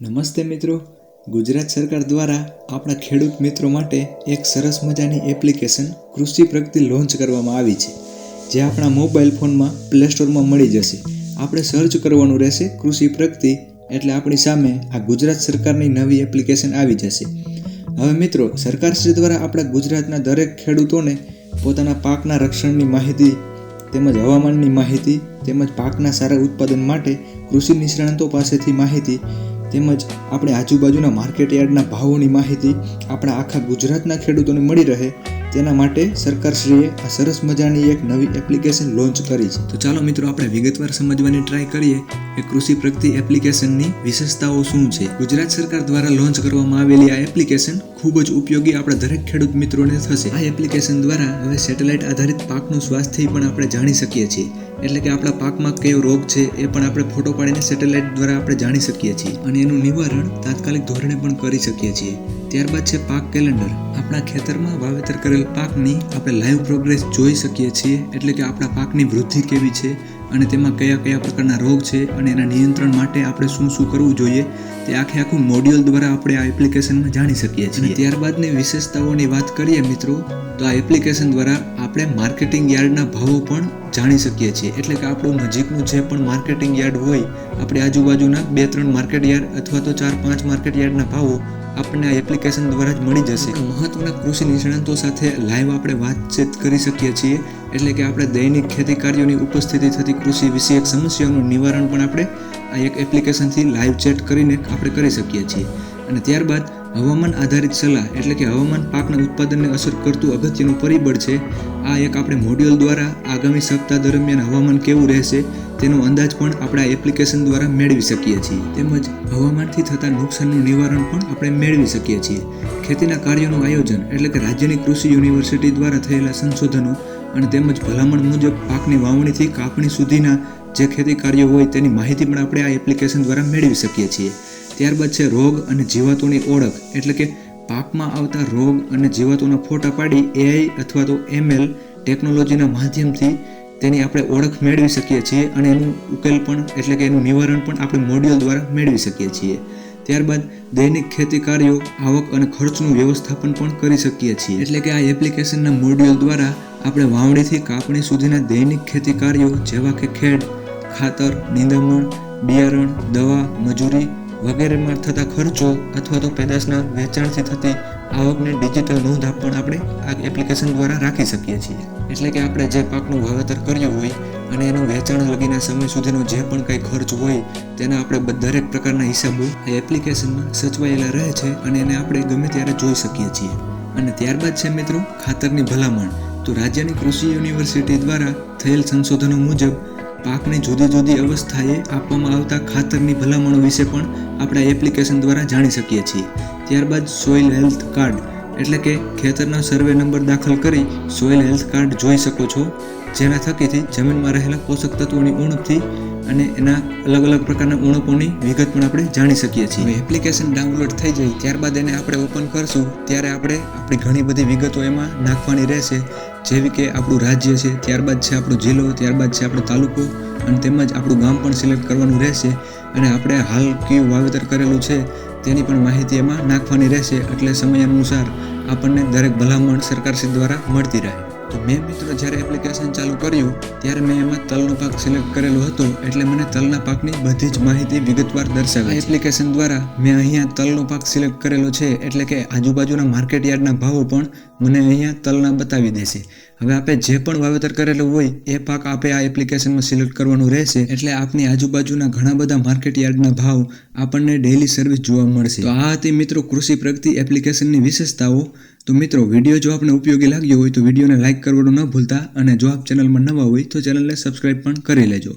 નમસ્તે મિત્રો. ગુજરાત સરકાર દ્વારા આપણા ખેડૂત મિત્રો માટે એક સરસ મજાની એપ્લિકેશન કૃષિ પ્રગતિ લોન્ચ કરવામાં આવી છે, જે આપણા મોબાઈલ ફોનમાં પ્લે સ્ટોરમાં મળી જશે. આપણે સર્ચ કરવાનું રહેશે કૃષિ પ્રગતિ, એટલે આપણી સામે આ ગુજરાત સરકારની નવી એપ્લિકેશન આવી જશે. હવે મિત્રો, સરકારશ્રી દ્વારા આપણા ગુજરાતના દરેક ખેડૂતોને પોતાના પાકના રક્ષણની માહિતી તેમજ હવામાનની માહિતી તેમજ પાકના સારા ઉત્પાદન માટે કૃષિ નિષ્ણાંતો પાસેથી માહિતી તેમજ આપણે આજુબાજુના માર્કેટ યાર્ડના ભાવોની માહિતી આપણા આખા ગુજરાતના ખેડૂતોને મળી રહે તેના માટે સરકારશ્રીએ આ સરસ મજાની એક નવી એપ્લિકેશન લોન્ચ કરી છે. તો ચાલો મિત્રો, આપણે વિગતવાર સમજવાની ટ્રાય કરીએ કે કૃષિ પ્રગતિ એપ્લિકેશનની વિશેષતાઓ શું છે. ગુજરાત સરકાર દ્વારા લોન્ચ કરવામાં આવેલી આ એપ્લિકેશન ખૂબ જ ઉપયોગી આપણા દરેક ખેડૂત મિત્રોને થશે. આ એપ્લિકેશન દ્વારા હવે સેટેલાઇટ આધારિત પાકનું સ્વાસ્થ્ય પણ આપણે જાણી શકીએ છીએ. એટલે કે આપણા પાકમાં કયો રોગ છે એ પણ આપણે ફોટો પાડીને સેટેલાઇટ દ્વારા આપણે જાણી શકીએ છીએ. અને એનું નિવારણ તાત્કાલિક ધોરણે પણ કરી શકીએ છીએ. ત્યારબાદ છે પાક કેલેન્ડર. આપણા ખેતરમાં વાવેતર કરેલ પાકની આપણે લાઈવ પ્રોગ્રેસ જોઈ શકીએ છીએ, એટલે કે આપણા પાકની વૃદ્ધિ કેવી છે અને તેમાં કયા કયા પ્રકારના રોગ છે અને એના નિયંત્રણ માટે આપણે શું શું કરવું જોઈએ, તે આખે આખું મોડ્યુલ દ્વારા આપણે આ એપ્લિકેશનમાં જાણી શકીએ છીએ. ત્યારબાદની વિશેષતાઓની વાત કરીએ મિત્રો, તો આ એપ્લિકેશન દ્વારા આપણે માર્કેટિંગ યાર્ડના ભાવો પણ જાણી શકીએ છીએ. એટલે કે આપણું નજીકનું જે પણ માર્કેટિંગ યાર્ડ હોય, આપણે આજુબાજુના બે, ત્રણ માર્કેટ યાર્ડ અથવા તો ચાર, પાંચ માર્કેટ યાર્ડના ભાવો આપણને આ એપ્લિકેશન દ્વારા જ મળી જશે. મહત્વના કૃષિ નિષ્ણાંતો સાથે લાઈવ આપણે વાતચીત કરી શકીએ છીએ. એટલે કે આપણે દૈનિક ખેતી કાર્યોની ઉપસ્થિતિ થતી કૃષિ વિષયક સમસ્યાઓનું નિવારણ પણ આપણે આ એક એપ્લિકેશનથી લાઈવ ચેટ કરીને આપણે કરી શકીએ છીએ. અને ત્યારબાદ હવામાન આધારિત સલાહ એટલે કે હવામાન પાકના ઉત્પાદનને અસર કરતું અગત્યનું પરિબળ છે. આ એક આપણે મોડ્યુલ દ્વારા આગામી સપ્તાહ દરમિયાન હવામાન કેવું રહેશે તેનો અંદાજ પણ આપણે એપ્લિકેશન દ્વારા મેળવી શકીએ છીએ. તેમજ હવામાનથી થતા નુકસાનનું નિવારણ પણ આપણે મેળવી શકીએ છીએ. ખેતીના કાર્યોનું આયોજન એટલે કે રાજ્યની કૃષિ યુનિવર્સિટી દ્વારા થયેલા સંશોધનો અને તેમજ ભલામણ મુજબ પાકની વાવણીથી કાપણી સુધીના જે ખેતી કાર્યો હોય તેની માહિતી પણ આપણે આ એપ્લિકેશન દ્વારા મેળવી શકીએ છીએ. ત્યારબાદ છે રોગ અને જીવાતોની ઓળખ એટલે કે પાકમાં આવતા રોગ અને જીવાતોના ફોટા પાડી એઆઈ અથવા તો એમએલ ટેકનોલોજીના માધ્યમથી તેની આપણે ઓળખ મેળવી શકીએ છીએ અને એનું ઉકેલ પણ, એટલે કે એનું નિવારણ પણ આપણે મોડ્યુલ દ્વારા મેળવી શકીએ છીએ. ત્યારબાદ દૈનિક ખેતી કાર્યો, આવક અને ખર્ચનું વ્યવસ્થાપન પણ કરી શકીએ છીએ. એટલે કે આ એપ્લિકેશનના મોડ્યુલ દ્વારા આપણે વાવણીથી કાપણી સુધીના દૈનિક ખેતી કાર્યો જેવા કે ખેડ, ખાતર, નિંદામણ, બિયારણ, દવા, મજૂરી વગેરેમાં થતા ખર્ચો અથવા તો પેદાશના વેચાણથી થતી આવકને ડિજિટલ નોંધ પણ આપણે આ એપ્લિકેશન દ્વારા રાખી શકીએ છીએ. એટલે કે આપણે જે પાકનું વાવેતર કર્યું હોય અને એનું વેચાણ લગીના સમય સુધીનો જે પણ કંઈ ખર્ચ હોય તેના આપણે દરેક પ્રકારના હિસાબો આ એપ્લિકેશનમાં સચવાયેલા રહે છે અને એને આપણે ગમે ત્યારે જોઈ શકીએ છીએ. અને ત્યારબાદ છે મિત્રો, ખાતરની ભલામણ. તો રાજ્યની કૃષિ યુનિવર્સિટી દ્વારા થયેલ સંશોધનો મુજબ પાકની જુદી જુદી અવસ્થાએ આપવામાં આવતા ખાતરની ભલામણો વિશે પણ આપણે એપ્લિકેશન દ્વારા જાણી શકીએ છીએ. ત્યારબાદ સોઇલ હેલ્થ કાર્ડ, એટલે કે ખેતરના સર્વે નંબર દાખલ કરી સોઇલ હેલ્થ કાર્ડ જોઈ શકો છો. જેના થકીથી જમીનમાં રહેલા પોષક તત્વોની ઉણપથી અને એના અલગ અલગ પ્રકારના ઉણપોની વિગત પણ આપણે જાણી શકીએ છીએ. એપ્લિકેશન ડાઉનલોડ થઈ જાય ત્યારબાદ એને આપણે ઓપન કરશું, ત્યારે આપણે આપણી ઘણી બધી વિગતો એમાં નાખવાની રહેશે. જેવી કે આપણું રાજ્ય છે, ત્યારબાદ છે આપણો જિલ્લો, ત્યારબાદ છે આપણો તાલુકો, અને તેમજ આપણું ગામ પણ સિલેક્ટ કરવાનું રહેશે. અને આપણે હાલ કયું વાવેતર કરેલું છે, તેની પણ માહિતી એમાં નાખવાની રહેશે. એટલે સમય અનુસાર આપણને દરેક ભલામણ સરકારશ્રી દ્વારા મળતી રહે. તો મેં મિત્રો જ્યારે એપ્લિકેશન ચાલુ કર્યું, ત્યારે મેં એમાં તલનો પાક સિલેક્ટ કરેલો હતો, એટલે મને તલના પાકની બધી જ માહિતી વિગતવાર દર્શાવી એપ્લિકેશન દ્વારા મેં અહીંયા તલનો પાક સિલેક્ટ કરેલો છે, એટલે કે આજુબાજુના માર્કેટ યાર્ડના ભાવો પણ મને અહીંયા તલના બતાવી દેશે. હવે આપણે જે પણ વાવેતર કરેલું હોય, એ પાક આપે આ એપ્લિકેશનમાં સિલેક્ટ કરવાનું રહેશે. એટલે આપની આજુબાજુના ઘણા બધા માર્કેટ યાર્ડના ભાવ આપણને ડેઇલી સર્વિસ જોવા મળશે. તો આ હતી મિત્રો કૃષિ પ્રગતિ એપ્લિકેશનની વિશેષતાઓ. તો મિત્રો વીડિયો જો આપને ઉપયોગી લાગ્યો હોય તો વિડીયોને લાઇક કરવાનું ન ભૂલતા અને જો આપ ચેનલમાં નવા હોય તો ચેનલને સબસ્ક્રાઇબ પણ કરી લેજો.